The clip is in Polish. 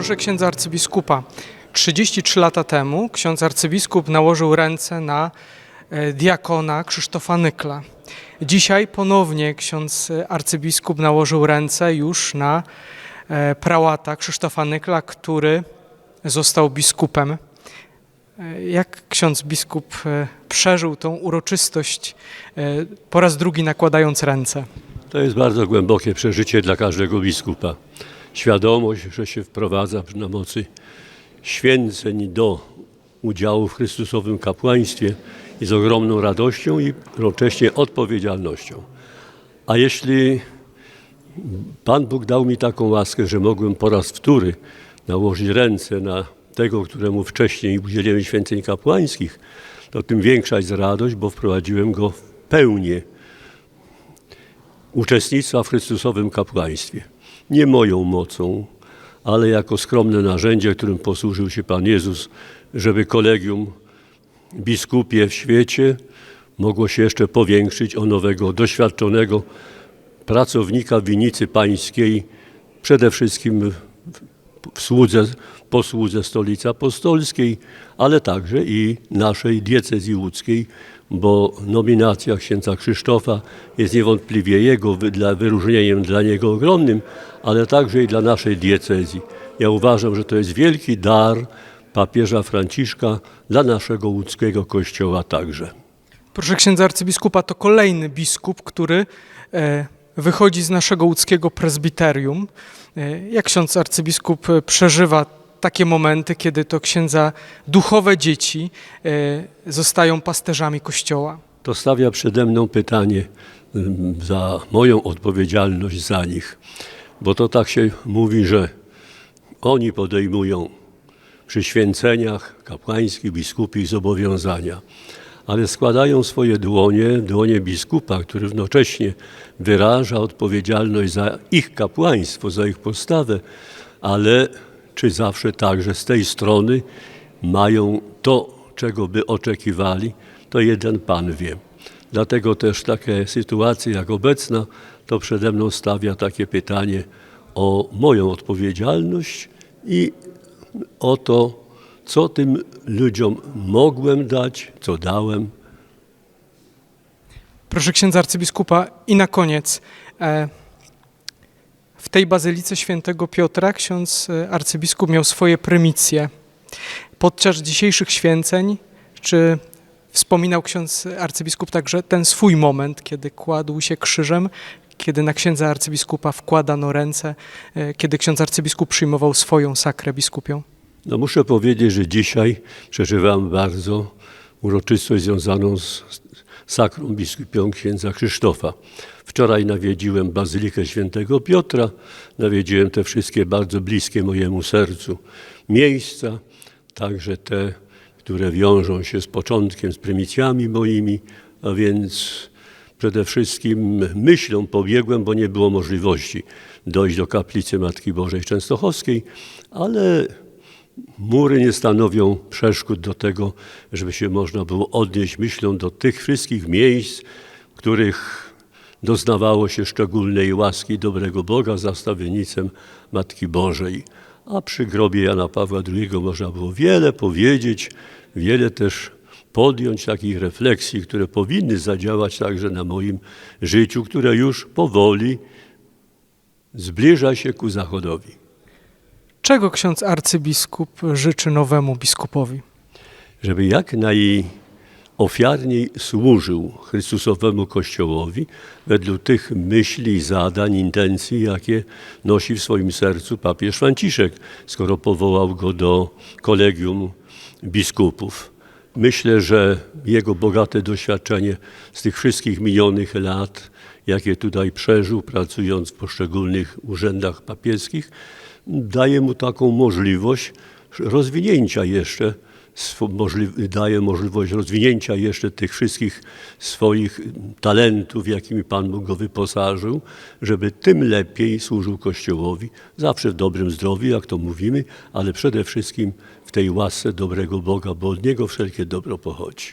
Proszę księdza arcybiskupa. 33 lata temu ksiądz arcybiskup nałożył ręce na e, diakona Krzysztofa Nykla. Dzisiaj ponownie ksiądz e, arcybiskup nałożył ręce już na e, prałata Krzysztofa Nykla, który został biskupem. Jak ksiądz biskup przeżył tą uroczystość, po raz drugi nakładając ręce? To jest bardzo głębokie przeżycie dla każdego biskupa. Świadomość, że się wprowadza na mocy święceń do udziału w Chrystusowym kapłaństwie i z ogromną radością i równocześnie odpowiedzialnością. A jeśli Pan Bóg dał mi taką łaskę, że mogłem po raz wtóry nałożyć ręce na tego, któremu wcześniej udzieliłem święceń kapłańskich, to tym większa jest radość, bo wprowadziłem go w pełnię uczestnictwa w Chrystusowym kapłaństwie. Nie moją mocą, ale jako skromne narzędzie, którym posłużył się Pan Jezus, żeby kolegium biskupie w świecie mogło się jeszcze powiększyć o nowego, doświadczonego pracownika winicy pańskiej, przede wszystkim w słudze, posłudze Stolicy Apostolskiej, ale także i naszej diecezji łódzkiej, bo nominacja księdza Krzysztofa jest niewątpliwie jego dla, wyróżnieniem dla niego ogromnym, ale także i dla naszej diecezji. Ja uważam, że to jest wielki dar papieża Franciszka dla naszego łódzkiego kościoła także. Proszę księdza arcybiskupa, to kolejny biskup, który e, wychodzi z naszego łódzkiego prezbiterium. E, Jak ksiądz arcybiskup e, przeżywa takie momenty, kiedy to księdza duchowe dzieci e, zostają pasterzami kościoła? To stawia przede mną pytanie ym, za moją odpowiedzialność za nich, bo to tak się mówi, że oni podejmują przy święceniach kapłańskich, biskupich zobowiązania, ale składają swoje dłonie, dłonie biskupa, który równocześnie wyraża odpowiedzialność za ich kapłaństwo, za ich postawę, ale czy zawsze także z tej strony mają to, czego by oczekiwali, to jeden Pan wie. Dlatego też takie sytuacje jak obecna, to przede mną stawia takie pytanie o moją odpowiedzialność i o to, co tym ludziom mogłem dać, co dałem. Proszę księdza arcybiskupa i na koniec. E, w tej bazylice świętego Piotra ksiądz e, arcybiskup miał swoje prymicje. Podczas dzisiejszych święceń, czy wspominał ksiądz arcybiskup także ten swój moment, kiedy kładł się krzyżem, kiedy na księdza arcybiskupa wkładano ręce, e, kiedy ksiądz arcybiskup przyjmował swoją sakrę biskupią? No muszę powiedzieć, że dzisiaj przeżywam bardzo uroczystość związaną z sakrą biskupią księdza Krzysztofa. Wczoraj nawiedziłem Bazylikę Świętego Piotra, nawiedziłem te wszystkie bardzo bliskie mojemu sercu miejsca, także te, które wiążą się z początkiem, z prymicjami moimi, a więc przede wszystkim myślą pobiegłem, bo nie było możliwości dojść do kaplicy Matki Bożej Częstochowskiej, ale mury nie stanowią przeszkód do tego, żeby się można było odnieść myślą do tych wszystkich miejsc, których doznawało się szczególnej łaski dobrego Boga za stawienicem Matki Bożej. A przy grobie Jana Pawła II można było wiele powiedzieć, wiele też podjąć takich refleksji, które powinny zadziałać także na moim życiu, które już powoli zbliża się ku zachodowi. Czego ksiądz arcybiskup życzy nowemu biskupowi? żeby jak najofiarniej służył Chrystusowemu Kościołowi według tych myśli, zadań, intencji, jakie nosi w swoim sercu papież Franciszek, skoro powołał go do kolegium biskupów. Myślę, że jego bogate doświadczenie z tych wszystkich minionych lat, jakie tutaj przeżył, pracując w poszczególnych urzędach papieskich, daje mu taką możliwość rozwinięcia jeszcze, daje możliwość rozwinięcia jeszcze tych wszystkich swoich talentów, jakimi Pan Bóg go wyposażył, żeby tym lepiej służył Kościołowi, zawsze w dobrym zdrowiu, jak to mówimy, ale przede wszystkim w tej łasce dobrego Boga, bo od Niego wszelkie dobro pochodzi.